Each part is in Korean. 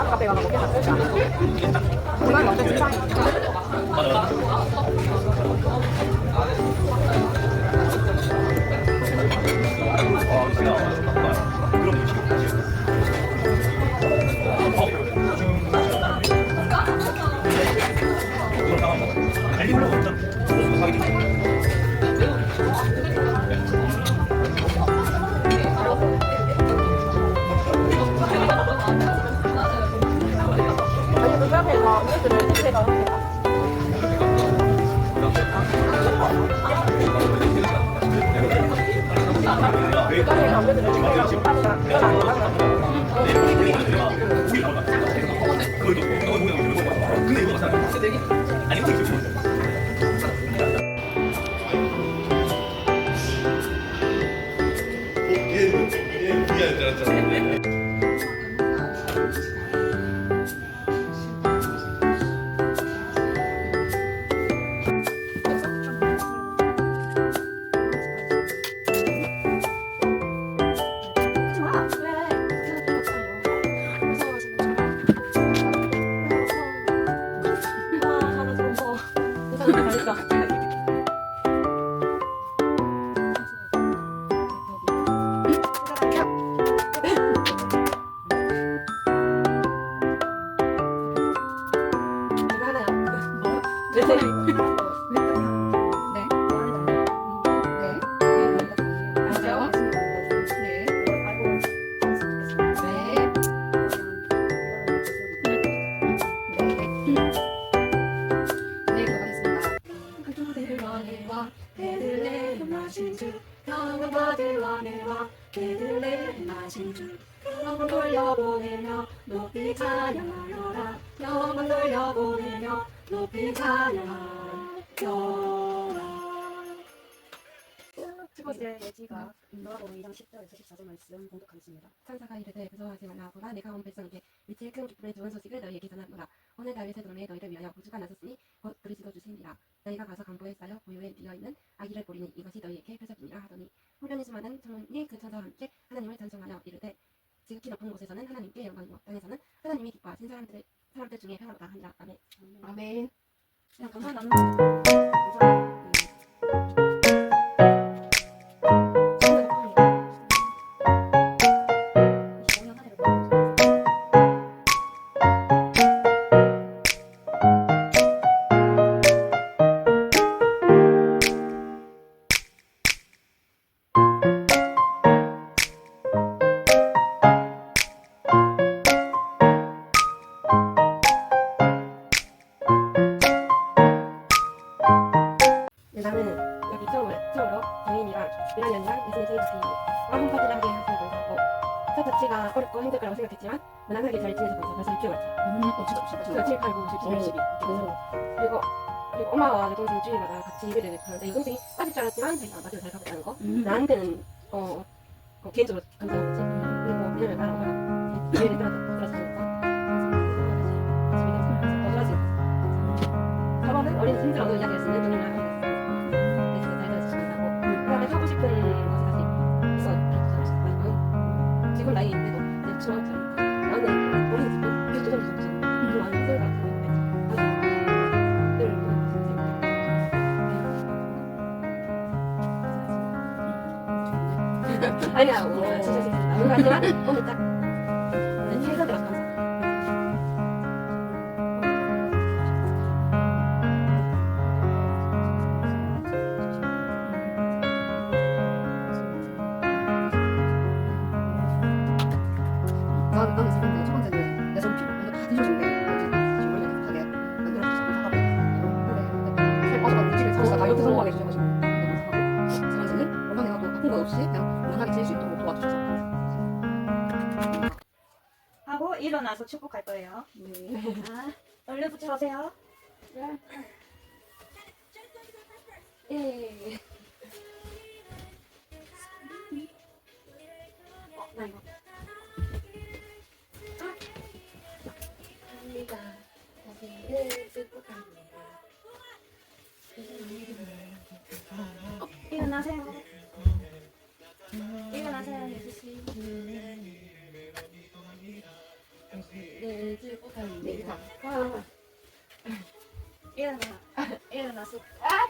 개인적으로 가지고 나한테 카페 얘들을 집에가 카페에 담배들을 집에가 집에 바들 원해와 그들의 마신 주 영원 돌려보내며 높이 찬양하여라. 영원 돌려보내며 높이 찬양하여라. 첫 번째 예지가 너하고 2장 10절에서 14절 말씀 공독하겠습니다. 천사가 이르되 무서워하지 말라 보라. 내가 온 백성에게 미칠 큰 기쁨의 좋은 소식을 너희에게 전하노라. 오늘 다윗의 도에 너희를 위하여 구주가 나섰으니 무난하게 잘 지내서 감사 벌써 6개월 차 음, 어 진짜 진짜 진짜 7, 8, 9, 10, 11, 12 그리고 그리고 엄마와 여동생 주일마다 같이 예배를 하는데 여동생이 빠질 줄 알았지만 자기가 마트를 잘 가고 있다는 거. 음. 나한테는 어, 어 개인적으로 감사한 거지. 그리고 왜냐면 나랑 엄마가 예배를 들어서 좋아지고 저번은 어린 힘들어도 이야기할 수 있는 동료랑 아니야 오늘 진짜 진짜 오늘 하지 하고 일어나서 축복할 거예요. 자, 얼른 붙여보세요. 네. 예, 예, 예. 어, 나 이거. 갑니다. 다시 축복합니다. 일어나세요. 일어나세요, 네, 축복합니다. 일어나. 일어나서. 주님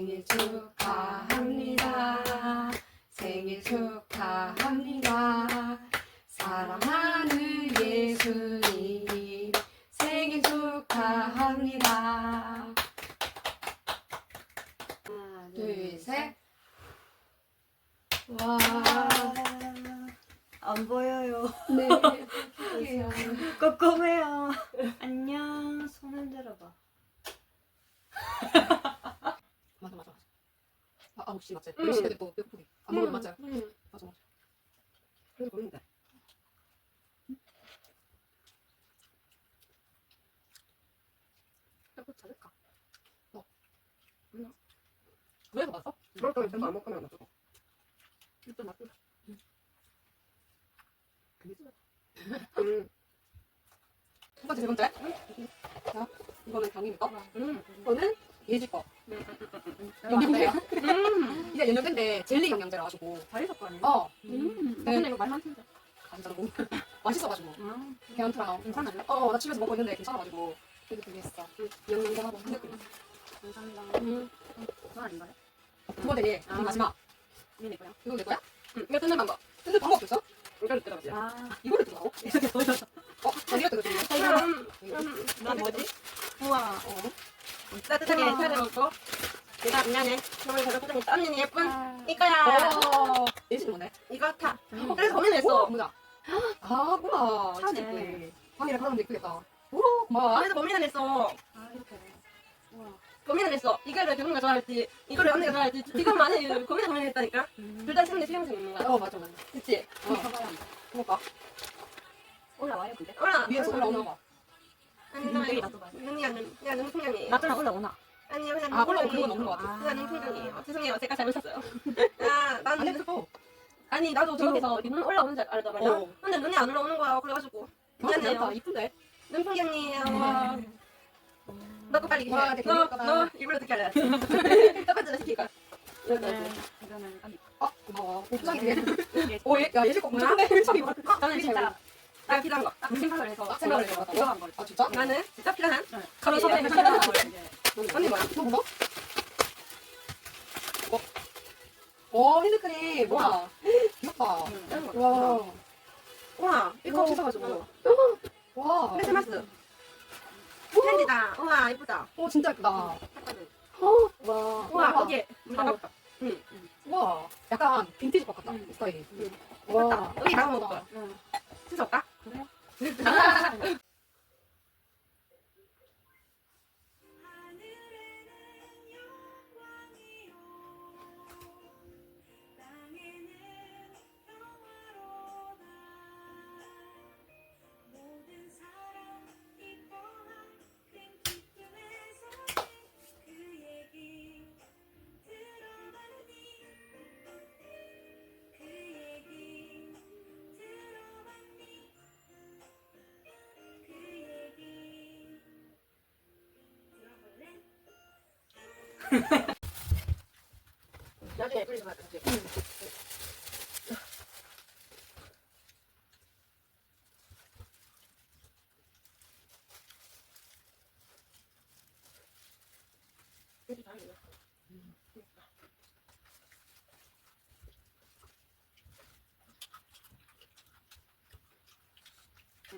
생일 축하합니다. 생일 축하합니다. 사랑하는 예수님 생일 축하합니다. 하나, 둘, 셋. 와. 안 보여요. 네. 꼼꼼해요. 안녕. 손 흔들어 봐. 아, 아홉 시 맞지? 열 시에 또 배고프게 안 먹으면 맞지? 음. 맞아 맞아. 그래서 모르는데. 해보 잘할까? 너. 몰라. 그래서? 그럴 거면 전안 먹으면 안 줘. 일단 놔둬. 음. 첫 번째, 세 번째. 자, 이거는. 음. 이거는 예지 거. 영양제야. 이게 영양제인데 젤리 영양제라 가지고. 자유석관이요? 어. 음. 네. 근데 이거 말만 진짜. 간다고. 맛있어가지고. 아, 괜찮더라. 괜찮아요? 어, 나 집에서 먹고 있는데 괜찮아가지고. 되게 했어. 영양제 하고 핸드크림. 감사합니다. 음. 그거 아닌가요? 두 번째, 아. 이 마지막. 이게 내 거야? 이거 내 거야? 응. 이거 뜯는 방법. 뜯는 방법 없어? 이거를 뜯어가지. 아, 이거를 뜯어가고? 이렇게 보여서. 어, 뜯어주는 음, 거? 넌 뭐지? 우와. 어. 따뜻하게. 차려놓고. 내가 미안해. 정말 제가 포장했다. 언니는 예쁜 이거야. 어. 예시는 뭐네? 이거 타. 어, 그래서 고민했어. 보자. 아, 뭐야. 차네. 방이랑 하면 예쁘겠다. 오, 고마워. 그래서 고민을 했어. 아, 이렇게. 우와. 고민을 했어. 이거를 경우가 좋아할지, 이거를 언니가 좋아할지, 지금 안에 고민을 고민했다니까. 둘다 쓰는데 실용성 있는 거야. 어, 맞아, 맞아. 그치? 어. 그럴까? 올라와요, 근데? 올라. 위에서 올라오나 봐. 아니, 나 이거. 눈- 야, 눈 풍경이. 나중에 올라오나? 아니요, 그냥 아, 눈 올라오는 풍경이. 건 없는 것 같아. 눈 풍경이에요. 죄송해요. 제가 잘못했어요. 아, 안 난, 해도 돼. 아니, 나도 저기서 눈 올라오는 줄 알았단 말이야. 어. 근데 눈이 안 올라오는 거야. 그래가지고. 맞아, 미안해요. 이쁜데? 눈 풍경이에요. 음. 너거 빨리 와, 해. 되게 너, 예쁘다. 너 일부러 듣게 할래. 똑같이 시키니까. 네. 언니. 아, 고마워. 포장이 되게. 예. 오, 얘, 야, 얘 지금 뭐야? 엄청네. 저기 봐. 저는 진짜 딱 필요한 거. 딱 생각을 해서. 딱 생각을 해서 이거 한 걸. 아, 진짜? 나는 진짜 필요한 네. 가로 예, 서방에 예, 필요한 예. 거. 예. 언니 뭐야? 너 뭐야? 어? 어, 핸드크림. 뭐야? 귀엽다. 음. 와. 우와, 이거 오. 씻어가지고. 와. 크리스마스. 캔디다. 우와, 이쁘다. 어, 진짜 예쁘다. 어, 와. 우와, 거기에. 와. 응. 와. 약간 빈티지 것 같다. 이 스타일이. 와. 여기 나가 먹을 거야. 응. 씻어올까? 그래 나중에 뿌리지 마. 여기 다 있네.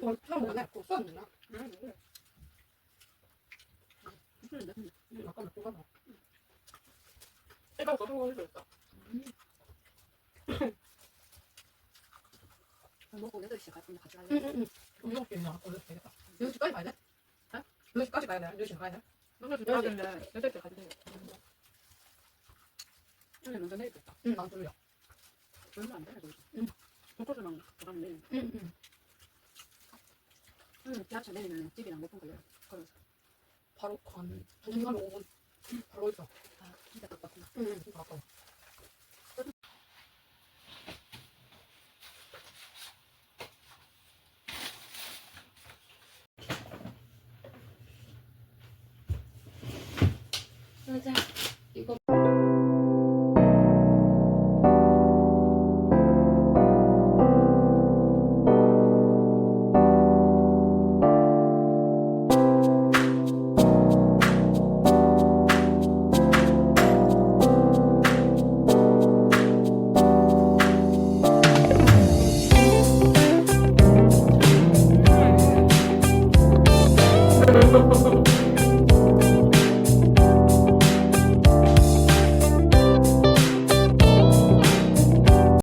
어, 처음 보네. 그거 써야 되나? 음. 음, 아까 몇 번가 수 있어. 먹고 8시 시작할 건데 같이 갈래? 응응응. 이거 게임이야. 원래 되겠다. 10시까지 가야 돼? 네? 10시까지 가야 돼? 10시 가야 돼? 10시 가야 되는데 8시 가야 돼. 오늘 먼저 내리겠다. 응, 난 졸려. 얼마 안 되네, 거기서. 응. 독서주랑 들어가면 내리네. 응응. 응, 지하철 내리면 집이랑 몇 분 걸려요. 걸어서. 바로 한 2시간 5분. 바로 있어. 아, 진짜 가깝구나. 응, 진짜 가까워. 맞아.